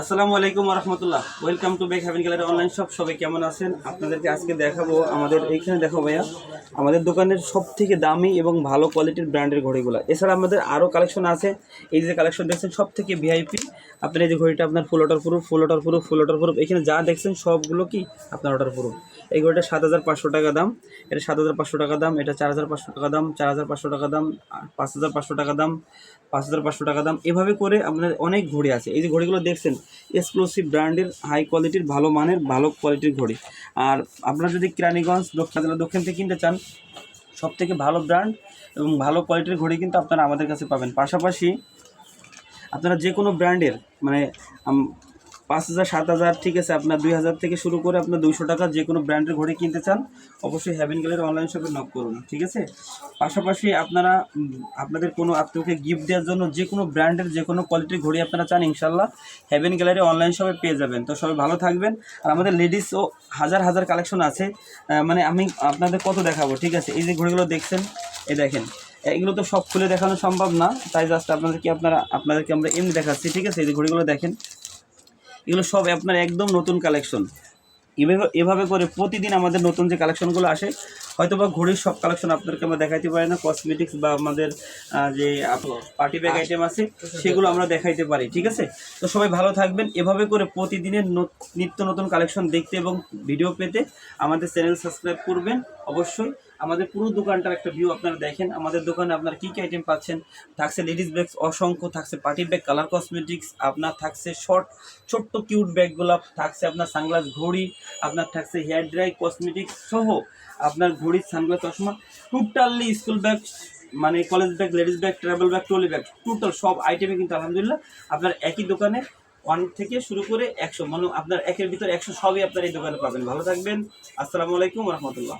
আসসালামু আলাইকুম রহমতুল্লাহ welcome to back Haven Gallery online shop সবাই কেমন আছেন? আপনাদেরকে আজকে দেখাবো আমাদের, এইখানে দেখো ভাইয়া, আমাদের দোকানের সব থেকে দামি এবং ভালো কোয়ালিটির ব্র্যান্ডের ঘড়িগুলো। এছাড়া আমাদের আরও কালেকশন আছে। এই যে কালেকশন দেখছেন সব থেকে ভিআইপি আপনার এই যে ঘড়িটা আপনার full waterproof full waterproof full waterproof এখানে যা দেখছেন, সবগুলো কি আপনার অটার প্রুফ এই ঘড়িটা সাত হাজার পাঁচশো টাকা দাম। এটা সাত হাজার পাঁচশো টাকা দাম। এটা চার হাজার পাঁচশো টাকা দাম। চার হাজার পাঁচশো টাকা দাম। পাঁচ হাজার পাঁচশো টাকা দাম। পাঁচ হাজার পাঁচশো টাকা দাম। এভাবে করে আপনার অনেক ঘড়ি আছে। এই যে ঘড়িগুলো দেখছেন এক্সক্লুসিভ ব্র্যান্ডের হাই কোয়ালিটির, ভালো মানের, ভালো কোয়ালিটির ঘড়ি। আর আপনারা যদি কেরানীগঞ্জ, দক্ষিণ দক্ষিণ থেকে কিনতে চান সব থেকে ভালো ব্র্যান্ড এবং ভালো কোয়ালিটির ঘড়ি কিন্তু আপনারা আমাদের কাছে পাবেন। পাশাপাশি আপনারা যে কোনো ব্র্যান্ডের মানে পাঁচ হাজার, সাত হাজার, ঠিক আছে, আপনার দুই হাজার থেকে শুরু করে আপনার দুইশো টাকা যে কোনো ব্র্যান্ডের ঘড়ি কিনতে চান, অবশ্যই হ্যাভেন গ্যালারি অনলাইন শপে নক করুন, ঠিক আছে? পাশাপাশি আপনারা আপনাদের কোনো আত্মীয়কে গিফট দেওয়ার জন্য যে কোনো ব্র্যান্ডের যে কোনো কোয়ালিটির ঘড়ি আপনারা চান, ইনশাল্লাহ হ্যাভেন গ্যালারি অনলাইন শপে পেয়ে যাবেন। তো সবাই ভালো থাকবেন। আর আমাদের লেডিসও হাজার হাজার কালেকশন আছে। মানে আমি আপনাদের কত দেখাবো, ঠিক আছে? এই যে ঘড়িগুলো দেখছেন, এই দেখেন। এগুলো তো সব খুলে দেখানো সম্ভব না। তাই জাস্ট আপনাদেরকে আপনারা, আপনাদেরকে আমরা এমনি দেখাচ্ছি, ঠিক আছে? এই যে ঘড়িগুলো দেখেন। এগুলো সব আপনার একদম নতুন কালেকশন এভাবে এভাবে করে প্রতিদিন আমাদের নতুন যে কালেকশনগুলো আসে হয়তো বা ঘড়ির সব কালেকশন আপনাদেরকে আমরা দেখাইতে পারি না কসমেটিক্স বা আমাদের যে পার্টি ব্যাগ আইটেম আছে, সেগুলো আমরা দেখাইতে পারি, ঠিক আছে? তো সবাই ভালো থাকবেন। এভাবে করে প্রতিদিনের নত- নিত্য নতুন কালেকশন দেখতে এবং ভিডিও পেতে আমাদের চ্যানেল সাবস্ক্রাইব করবেন। অবশ্যই আমাদের পুরো দোকানটার একটা ভিউ আপনারা দেখেন। আমাদের দোকানে আপনারা কী কী আইটেম পাচ্ছেন? থাকছে লেডিস ব্যাগ অসংখ্য থাকছে পার্টি ব্যাগ কালার কসমেটিক্স আপনার থাকছে শর্ট ছোট্ট কিউট ব্যাগগুলো থাকছে আপনার সানগ্লাস ঘড়ি, আপনার থাকছে হেয়ার ড্রাই কসমেটিক্স সহ আপনার ঘড়ির সানগ্লাস চশমা টোটালি স্কুল ব্যাগ মানে college bag ladies bag travel bag trolley bag total সব আইটেমে কিন্তু আলহামদুলিল্লাহ আপনার একই দোকানে ওয়ান থেকে শুরু করে একশো মানে আপনার একের ভিতর একশো সবই আপনার এই দোকানে পাবেন। ভালো থাকবেন। আসসালামু আলাইকুম রহমতুল্লাহ।